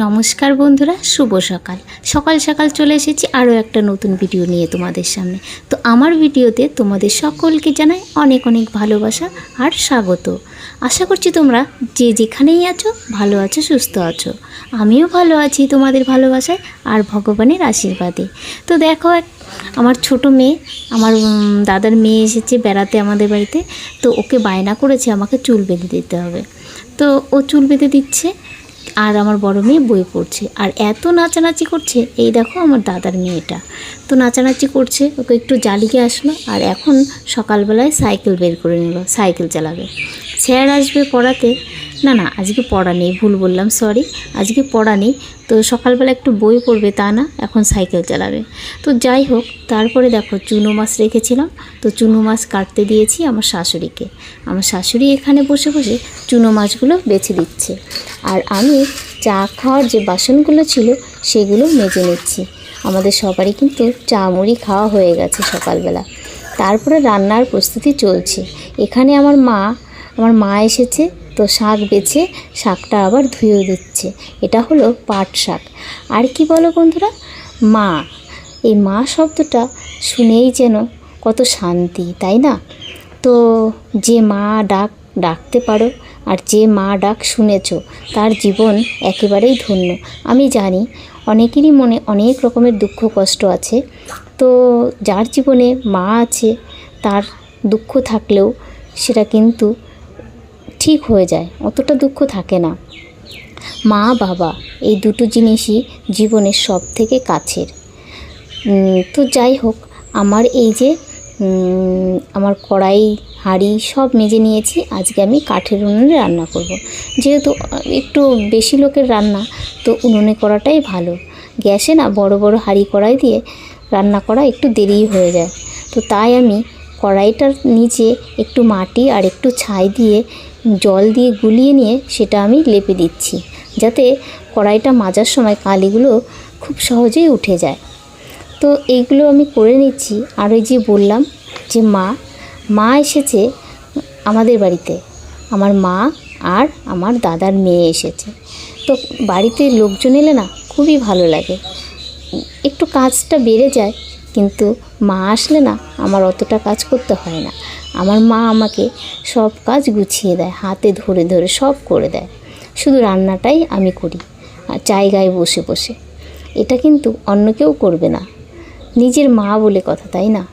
নমস্কার বন্ধুরা, শুভ সকাল। সকাল সকাল চলে এসেছি আরও একটা নতুন ভিডিও নিয়ে তোমাদের সামনে। তো আমার ভিডিওতে তোমাদের সকলকে জানাই অনেক অনেক ভালোবাসা আর স্বাগত। আশা করছি তোমরা যে যেখানেই আছো, ভালো আছো, সুস্থ আছো। আমিও ভালো আছি তোমাদের ভালোবাসায় আর ভগবানের আশীর্বাদে। তো দেখো আমার ছোট মেয়ে, আমার দাদার মেয়ে এসেছে বেড়াতে আমাদের বাড়িতে। তো ওকে বায়না করেছে আমাকে চুল বেঁধে দিতে হবে। তো ও চুল বেঁধে দিচ্ছে। আর আমার বড় মেয়ে বই পড়ছে। আর এত নাচানাচি করছে, এই দেখো আমার দাদার মেয়েটা। তো নাচানাচি করছে, ওকে একটু জ্বালিয়ে আসলো, আর এখন সকালবেলায় সাইকেল বের করে নিল, সাইকেল চালাবে। স্যার আসবে পড়াতে। না না, আজকে পড়া নেই, ভুল বললাম সরি আজকে পড়া নেই। তো সকালবেলা একটু বই পড়বে, তা না, এখন সাইকেল চালাবে। তো যাই হোক, তারপরে দেখো চুনো মাছ রেখেছিলাম। তো চুনো মাছ কাটতে দিয়েছি আমার শাশুড়িকে। আমার শাশুড়ি এখানে বসে বসে চুনো মাছগুলো বেছে দিচ্ছে। আর আমি চা খাওয়ার যে বাসনগুলো ছিল সেগুলো মেজে নিচ্ছি। আমাদের সবারই কিন্তু চা মুড়ি খাওয়া হয়ে গেছে সকালবেলা। তারপরে রান্নার প্রস্তুতি চলছে। এখানে আমার মা আমার মা এসেছে তো শাক বেছে, শাকটা আবার ধুয়েও দিচ্ছে। এটা হলো পাট শাক। আর কি বলো বন্ধুরা? মা, এই মা শব্দটা শুনেই যেন কত শান্তি, তাই না? তো যে মা ডাক, ডাকতে পারো আর যে মা ডাক শুনেছ, তার জীবন একেবারেই ধন্য। আমি জানি অনেকেরই মনে অনেক রকমের দুঃখ, কষ্ট আছে। তো যার জীবনে মা আছে, তার দুঃখ থাকলেও সেটা কিন্তু ঠিক হয়ে যায়, অতটা দুঃখ থাকে না। মা, বাবা, এই দুটো জিনিসই জীবনের সব থেকে কাছের তো যাই হোক, আমার এই যে আমার কড়াই, হাঁড়ি সব মেজে নিয়েছি। আজকে আমি কাঠের উনুনে রান্না করব। যেহেতু একটু বেশি লোকের রান্না, তো উনুনে করাটাই ভালো। গ্যাসে না বড় বড় হাঁড়ি কড়াই দিয়ে রান্না করা একটু দেরি হয়ে যায়। তো তাই আমি কড়াইটার নিচে একটু মাটি আর একটু ছাই দিয়ে জল দিয়ে গুলিয়ে নিয়ে সেটা আমি লেপে দিচ্ছি। যাতে কড়াইটা মাজার সময় কালিগুলো খুব সহজেই উঠে যায়। তো এইগুলো আমি করে নিচ্ছি। আর ওই যে বললাম যে মা মা এসেছে আমাদের বাড়িতে। আমার মা আর আমার দাদার মেয়ে এসেছে। তো বাড়িতে লোকজন এলে না খুবই ভালো লাগে। একটু কাজটা বেড়ে যায়, কিন্তু মা আসলে না আমার অতটা কাজ করতে হয় না। আমার মা আমাকে সব কাজ গুছিয়ে দেয়, হাতে ধরে ধরে সব করে দেয়। শুধু রান্নাটাই আমি করি, আর জায়গায় বসে বসে। এটা কিন্তু অন্য কেউ করবে না। নিজের মা বলে কথা, তাই না?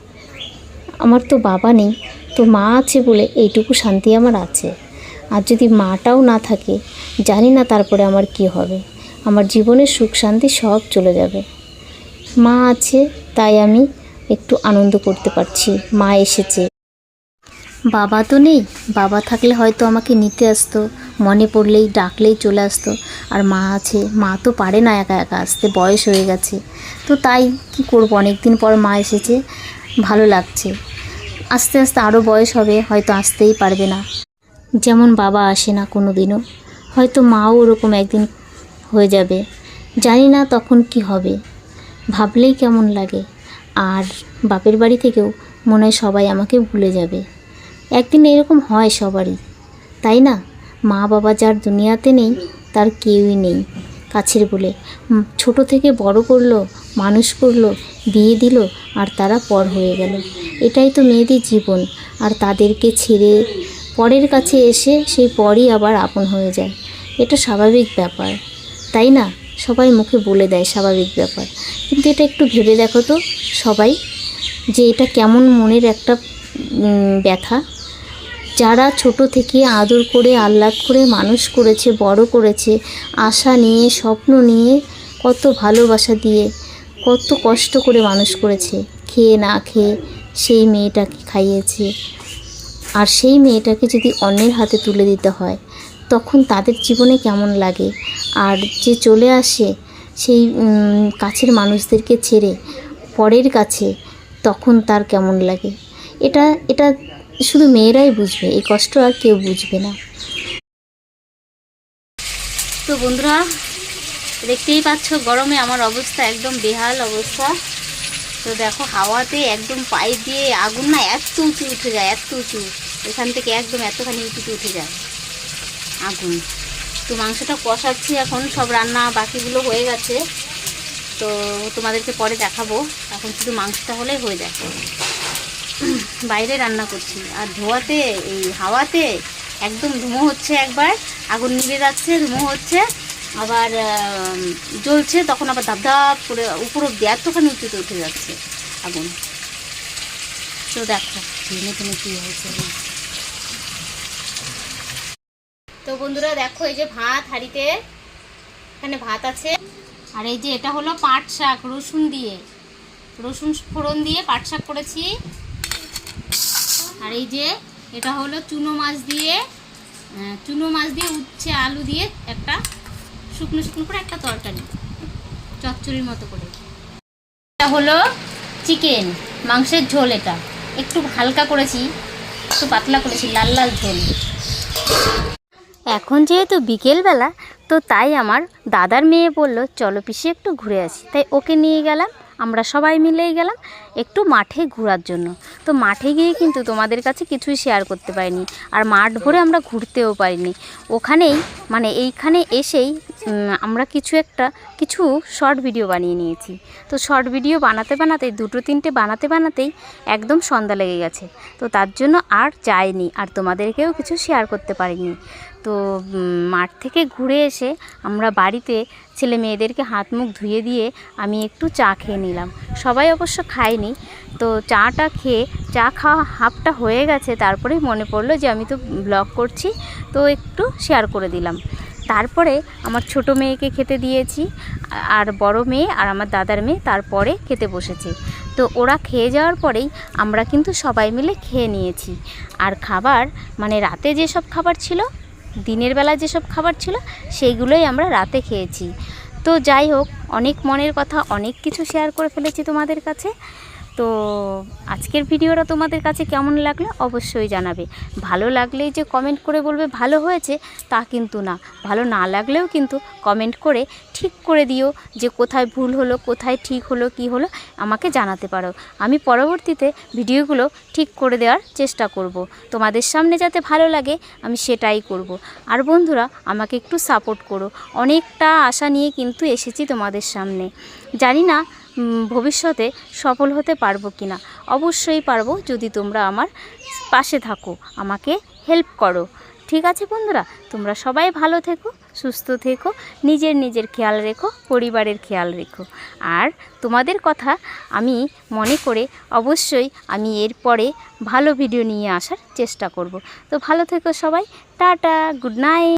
আমার তো বাবা নেই, তো মা আছে বলে এইটুকু শান্তি আমার আছে। আর যদি মাটাও না থাকে, জানি না তারপরে আমার কি হবে। আমার জীবনের সুখ শান্তি সব চলে যাবে। মা আছে, তাই আমি একটু আনন্দ করতে পারছি। মা এসেছে। বাবা তো নেই। বাবা থাকলে হয়তো আমাকে নিতে আসতো। মনে পড়লেই ডাকলেই চলে আসতো। আর মা আছে, মা তো পারে না একা একা, আসতে বয়স হয়ে গেছে। তো তাই কি করব? অনেক দিন পর মা এসেছে, ভালো লাগছে। আস্তে আস্তে আরও বয়স হবে, হয়তো আসতেই পারবে না। যেমন বাবা আসে না কোনো দিনও হয়তো মাও ওরকম একদিন হয়ে যাবে। জানি না তখন কি হবে। ভাবলেই কেমন লাগে। আর বাপের বাড়ি থেকেও মনে হয় সবাই আমাকে ভুলে যাবে। একদিন এরকম হয় সবারই, তাই না? মা বাবা যার দুনিয়াতে নেই, তার কেউই নেই। কাছের বলে ছোট থেকে বড় করল, মানুষ করল, বিয়ে দিল, আর তারা পর হয়ে গেল। এটাই তো মেয়েদের জীবন, আর তাদেরকে ছেড়ে পরের কাছে এসে সেই পরই আবার আপন হয়ে যায়। এটা স্বাভাবিক ব্যাপার, তাই না? সবাই মুখে বলে দেয় স্বাভাবিক ব্যাপার। কিন্তু এটা একটু ভেবে দেখো তো সবাই, যে এটা কেমন মনের একটা ব্যথা। যারা ছোট থেকে আদর করে, আহ্লাদ করে, মানুষ করেছে, বড় করেছে, আশা নিয়ে, স্বপ্ন নিয়ে কত ভালোবাসা দিয়ে, কত কষ্ট করে মানুষ করেছে। খেয়ে না খেয়ে সেই মেয়েটাকে খাইয়েছে। আর সেই মেয়েটাকে যদি অন্যের হাতে তুলে দিতে হয়, তখন তাদের জীবনে কেমন লাগে? আর যে চলে আসে সেই কাছের মানুষদেরকে ছেড়ে পরের কাছে, তখন তার কেমন লাগে? এটা এটা শুধু মেয়েরাই বুঝবে, এই কষ্ট আর কেউ বুঝবে না। তো বন্ধুরা, দেখতেই পাচ্ছ, গরমে আমার অবস্থা একদম বেহাল অবস্থা। তো দেখো, হাওয়াতে একদম পায়ে দিয়ে আগুন না এত উঁচু উঠে যায়, এত উঁচু। এখান থেকে একদম এতখানি উঁচুতে উঠে যায় আগুন। তো মাংসটা কষাচ্ছি এখন, সব রান্না বাকিগুলো হয়ে গেছে। তো তোমাদেরকে পরে দেখাবো। এখন শুধু মাংসটা হলেই হয়ে যায়। বাইরে রান্না করছি। আর ধোয়াতে, এই হাওয়াতে একদম ধুমো হচ্ছে একবার, আগুন নিভে যাচ্ছে, ধুমো হচ্ছে, আবার জ্বলছে, তখন আবার ধাপ ধাপ করে উপর অব্দি এতখানি উঁচুতে উঠে যাচ্ছে আগুন। তো দেখো, ভেঙে ভেঙে কী হয়েছে। তো বন্ধুরা, দেখো এই যে ভাত হাঁড়িতে, এখানে ভাত আছে। আর এই যে এটা হলো পাট শাক, রসুন দিয়ে। রসুন ফোড়ন দিয়ে পাট শাক করেছি। আর এই যে এটা হলো চুনো মাছ দিয়ে চুনো মাছ দিয়ে উচ্ছে আলু দিয়ে একটা শুকনো শুকনো করে একটা তরকারি, চচ্চড়ির মতো করে। এটা হলো চিকেন, মাংসের ঝোল এটা। একটু হালকা করেছি, একটু পাতলা করেছি, লাল লাল ঝোল। এখন যেহেতু বিকেলবেলা, তো তাই আমার দাদার মেয়ে বলল, চলো পিসি একটু ঘুরে আসি। তাই ওকে নিয়ে গেলাম। আমরা সবাই মিলেই গেলাম একটু মাঠে ঘোরার জন্য। তো মাঠে গিয়ে কিন্তু তোমাদের কাছে কিছুই শেয়ার করতে পারিনি। আর মাঠ ভরে আমরা ঘুরতেও পারিনি। ওখানেই মানে এইখানে এসেই আমরা কিছু একটা, কিছু শর্ট ভিডিও বানিয়ে নিয়েছি। তো শর্ট ভিডিও বানাতে বানাতে, দুটো তিনটে বানাতে বানাতেই একদম সন্ধ্যা লেগে গেছে। তো তার জন্য আর যাইনি, আর তোমাদেরকেও কিছু শেয়ার করতে পারিনি। তো মাঠ থেকে ঘুরে এসে আমরা বাড়িতে ছেলে মেয়েদেরকে হাত মুখ ধুয়ে দিয়ে আমি একটু চা খেয়ে নিলাম। সবাই অবশ্য খায়নি। তো চাটা খেয়ে, চা খাওয়া হাফটা হয়ে গেছে তারপরেই মনে পড়ল যে আমি তো ব্লগ করছি, তো একটু শেয়ার করে দিলাম। তারপরে আমার ছোট মেয়েকে খেতে দিয়েছি, আর বড় মেয়ে আর আমার দাদার মেয়ে তারপরে খেতে বসেছে। তো ওরা খেয়ে যাওয়ার পরেই আমরা কিন্তু সবাই মিলে খেয়ে নিয়েছি। আর খাবার মানে রাতে যেসব খাবার ছিল দিনের বেলা যেসব খাবার ছিল সেইগুলোই আমরা রাতে খেয়েছি। তো যাই হোক, অনেক মনের কথা, অনেক কিছু শেয়ার করে ফেলেছি তোমাদের কাছে। তো আজকের ভিডিওটা তোমাদের কাছে কেমন লাগল অবশ্যই জানাবে। ভালো লাগলেই যে কমেন্ট করে বলবে ভালো হয়েছে তা কিন্তু না। ভালো না লাগলেও কিন্তু কমেন্ট করে ঠিক করে দিও যে কোথায় ভুল হলো, কোথায় ঠিক হলো, কি হলো আমাকে জানাতে পারো। আমি পরবর্তীতে ভিডিওগুলো ঠিক করে দেওয়ার চেষ্টা করব। তোমাদের সামনে যাতে ভালো লাগে আমি সেটাই করব। আর বন্ধুরা, আমাকে একটু সাপোর্ট করো। অনেকটা আশা নিয়ে কিন্তু এসেছি তোমাদের সামনে। জানি না ভবিষ্যতে সফল হতে পারব কি না অবশ্যই পারব যদি তোমরা আমার পাশে থাকো, আমাকে হেল্প করো। ঠিক আছে বন্ধুরা, তোমরা সবাই ভালো থেকো, সুস্থ থেকো, নিজের নিজের খেয়াল রেখো, পরিবারের খেয়াল রেখো। আর তোমাদের কথা আমি মনে করে অবশ্যই আমি এরপরে ভালো ভিডিও নিয়ে আসার চেষ্টা করব। তো ভালো থেকো সবাই, টাটা গুড নাইট